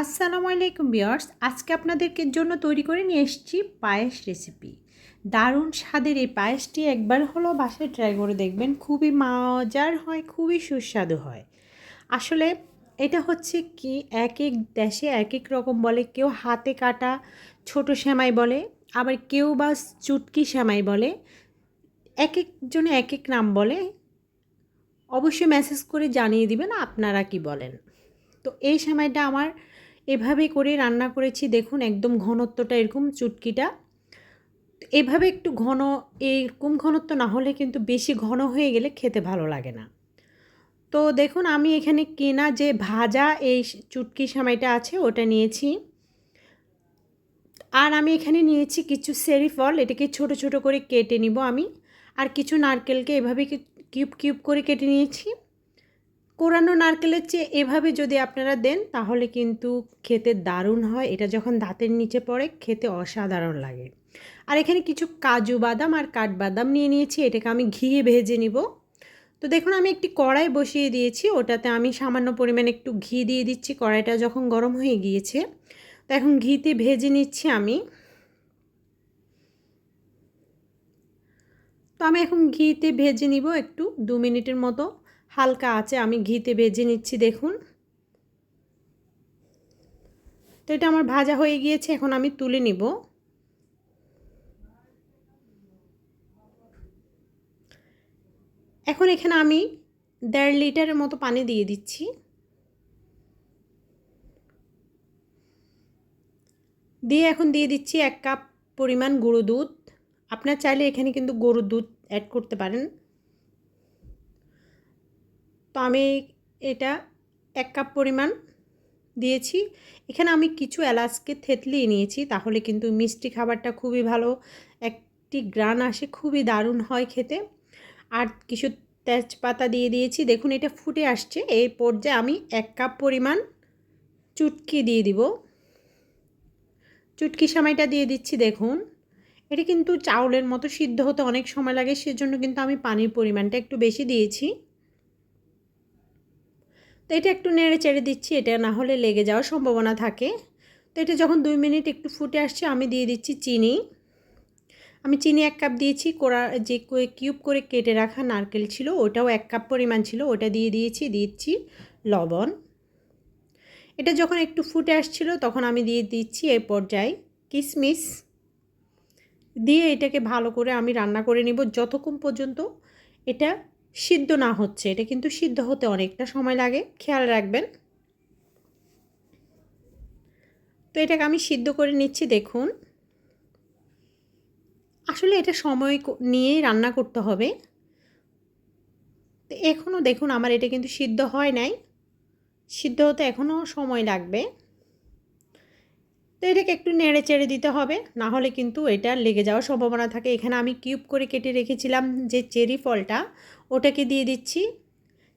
আসসালামু আলাইকুম বিয়ার্স আজকে আপনাদেরকে জন্য তৈরি করে নিয়ে এসেছি পায়েস রেসিপি। দারুণ স্বাদের এই পায়েসটি একবার হলো বাসায় ট্রাই করে দেখবেন, খুবই মজার হয়, খুবই সুস্বাদু হয়। আসলে এটা হচ্ছে কি, এক এক দেশে এক এক রকম বলে, কেউ হাতে কাটা ছোট সেমাই বলে, আবার কেউ বা চুটকি সেমাই বলে, এক একজনে এক এক নাম বলে। অবশ্যই মেসেজ করে জানিয়ে দিবেন, আপনারা কি বলেন। তো এই সেমাইটা আমার এভাবে করে রান্না করেছি, দেখুন একদম ঘনত্বটা এরকম চুটকিটা। এভাবে একটু ঘন, এরকম ঘনত্ব না হলে কিন্তু বেশি ঘন হয়ে গেলে খেতে ভালো লাগে না। তো দেখুন আমি এখানে কেনা যে ভাজা এই চুটকি সেমাইটা আছে, ওটা নিয়েছি। আর আমি এখানে নিয়েছি কিছু সেরি ফল, এটাকে ছোট ছোট করে কেটে নিব আমি। আর কিছু নারকেলকে এভাবে কিউব কিউব করে কেটে নিয়েছি। কোরানো নারকেলের চেয়ে এভাবে যদি আপনারা দেন, তাহলে কিন্তু খেতে দারুণ হয়। এটা যখন দাঁতের নিচে পড়ে, খেতে অসাধারণ লাগে। আর এখানে কিছু কাজু বাদাম আর কাঠবাদাম নিয়ে নিয়েছি। এটাকে আমি ঘিয়ে ভেজে নিব। তো দেখুন, আমি একটি কড়াই বসিয়ে দিয়েছি। ওটাতে আমি সামান্য পরিমাণে একটু ঘি দিয়ে দিচ্ছি। কড়াইটা যখন গরম হয়ে গিয়েছে, তো এখন ঘিতে ভেজে নিচ্ছি আমি। তো আমি এখন ঘিতে ভেজে নিব একটু, দু মিনিটের মতো। হালকা আছে, আমি ঘিতে ভেজে নিচ্ছি, দেখুন। তো এটা আমার ভাজা হয়ে গিয়েছে, এখন আমি তুলে নিব। এখন এখানে আমি দেড় লিটারের মতো পানি দিয়ে দিচ্ছি। দিয়ে এখন দিয়ে দিচ্ছি এক কাপ পরিমাণ গুঁড়ো দুধ। আপনার চাইলে এখানে কিন্তু গরুর দুধ অ্যাড করতে পারেন। তো আমি এটা এক কাপ পরিমাণ দিয়েছি। এখানে আমি কিছু এলাচকে থেতলিয়ে নিয়েছি, তাহলে কিন্তু মিষ্টি খাবারটা খুবই ভালো, একটি গ্রান আসে, খুবই দারুণ হয় খেতে। আর কিছু তেজপাতা দিয়ে দিয়েছি, দেখুন এটা ফুটে আসছে, এই পর্যায়ে আমি এক কাপ পরিমাণ চুটকি দিয়ে দিব। চুটকি সময়টা দিয়ে দিচ্ছি, দেখুন। এটা কিন্তু চাউলের মতো সিদ্ধ হতে অনেক সময় লাগে, সেজন্য কিন্তু আমি পানির পরিমাণটা একটু বেশি দিয়েছি। এটা একটু নেড়ে চেড়ে দিচ্ছি, এটা না হলে লেগে যাওয়ার সম্ভাবনা থাকে। তো এটা যখন দুই মিনিট একটু ফুটে আসছে, আমি দিয়ে দিচ্ছি চিনি। আমি চিনি এক কাপ দিয়েছি কোড়া যে কিউব করে কেটে রাখা নারকেল ছিল, ওটাও এক কাপ পরিমাণ ছিল, ওটা দিয়ে দিয়েছি, দিচ্ছি লবণ। এটা যখন একটু ফুটে আসছিল, তখন আমি দিয়ে দিচ্ছি এই পর্যায়ে কিশমিশ দিয়ে এটাকে ভালো করে আমি রান্না করে নিব, যতক্ষণ পর্যন্ত এটা সিদ্ধ না হচ্ছে, এটা কিন্তু সিদ্ধ হতে অনেকটা সময় লাগে, খেয়াল রাখবেন। তো এটাকে আমি সিদ্ধ করে নিচ্ছি, দেখুন। আসলে এটা সময় নিয়েই রান্না করতে হবে। তো এখনও দেখুন, আমার এটা কিন্তু সিদ্ধ হয় নাই। সিদ্ধ হতে এখনও সময় লাগবে। তো এটাকে একটু নেড়ে চেড়ে দিতে হবে। না হলে কিন্তু এটা লেগে যাওয়ার সম্ভাবনা থাকে। এখানে আমি কিউব করে কেটে রেখেছিলাম যে চেরি ফলটা, ওটাকে দিয়ে দিচ্ছি।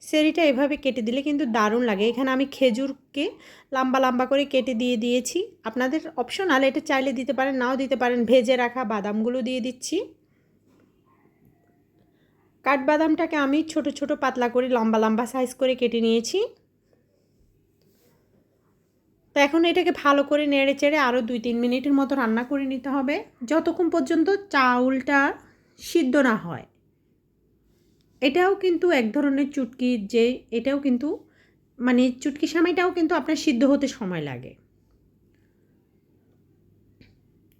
চেরিটা এভাবে কেটে দিলে কিন্তু দারুণ লাগে। এখানে আমি খেজুরকে লম্বা লম্বা করে কেটে দিয়ে দিয়েছি। আপনাদের অপশনাল এটা চাইলে দিতে পারেন, নাও দিতে পারেন। ভেজে রাখা বাদামগুলো দিয়ে দিচ্ছি। কাঠবাদামটাকে আমি ছোট ছোট পাতলা করে লম্বা লম্বা সাইজ করে কেটে নিয়েছি। তো এখন এটাকে ভালো করে নেড়ে চেড়ে আরও দুই তিন মিনিটের মতো রান্না করে নিতে হবে। যতক্ষণ পর্যন্ত চাউলটা সিদ্ধ না হয়। এটাও কিন্তু এক ধরনের চুটকি যে এটাও কিন্তু মানে চুটকি সামাইটাও কিন্তু আপনার সিদ্ধ হতে সময় লাগে।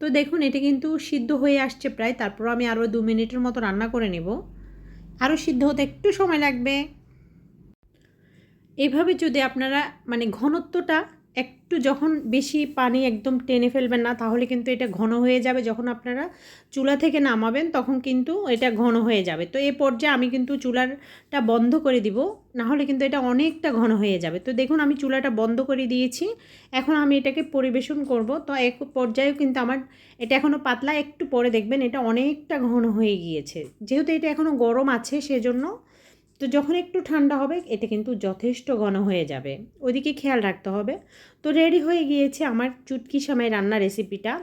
তো দেখুন, এটা কিন্তু সিদ্ধ হয়ে আসছে প্রায়। তারপর আমি আরও দু মিনিটের মতো রান্না করে নেব। আরও সিদ্ধ হতে একটু সময় লাগবে। এভাবে যদি আপনারা মানে ঘনত্বটা একটু যখন বেশি পানি একদম টেনে ফেলবেন না, তাহলে কিন্তু এটা ঘন হয়ে যাবে। যখন আপনারা চুলা থেকে নামাবেন, তখন কিন্তু এটা ঘন হয়ে যাবে। তো এ পর্যায়ে আমি কিন্তু চুলাটা বন্ধ করে দিব না হলে কিন্তু এটা অনেকটা ঘন হয়ে যাবে। তো দেখুন, আমি চুলাটা বন্ধ করে দিয়েছি। এখন আমি এটাকে পরিবেশন করব। তো এক পর্যায়েও কিন্তু আমার এটা এখনও পাতলা, একটু পরে দেখবেন এটা অনেকটা ঘন হয়ে গিয়েছে। যেহেতু এটা এখনও গরম আছে, সেজন্য তো যখন একটু ঠান্ডা হবে এটা কিন্তু যথেষ্ট ঘন হয়ে যাবে। ওইদিকে খেয়াল রাখতে হবে। তো রেডি হয়ে গিয়েছে আমার চুটকি সময় রান্না রেসিপিটা।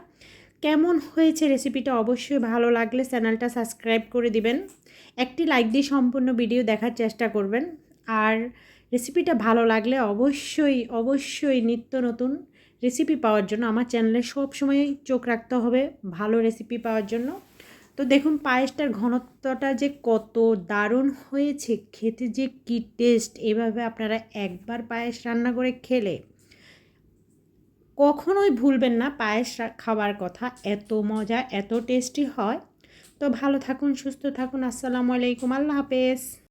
কেমন হয়েছে রেসিপিটা অবশ্যই ভালো লাগলে চ্যানেলটা সাবস্ক্রাইব করে দিবেন। একটি লাইক দিয়ে সম্পূর্ণ ভিডিও দেখার চেষ্টা করবেন। আর রেসিপিটা ভালো লাগলে অবশ্যই অবশ্যই নিত্য নতুন রেসিপি পাওয়ার জন্য আমার চ্যানেলে সবসময় চোখ রাখতে হবে। ভালো রেসিপি পাওয়ার জন্য। তো দেখুন, পায়েসটার ঘনত্বটা যে কত দারুণ হয়েছে, খেতে যে কি টেস্ট এভাবে আপনারা একবার পায়েস রান্না করে খেলে কখনোই ভুলবেন না পায়েস খাবার কথা। এত মজা, এত টেস্টি হয়। তো ভালো থাকুন, সুস্থ থাকুন। আসসালামু আলাইকুম। আল্লাহ হাফেজ।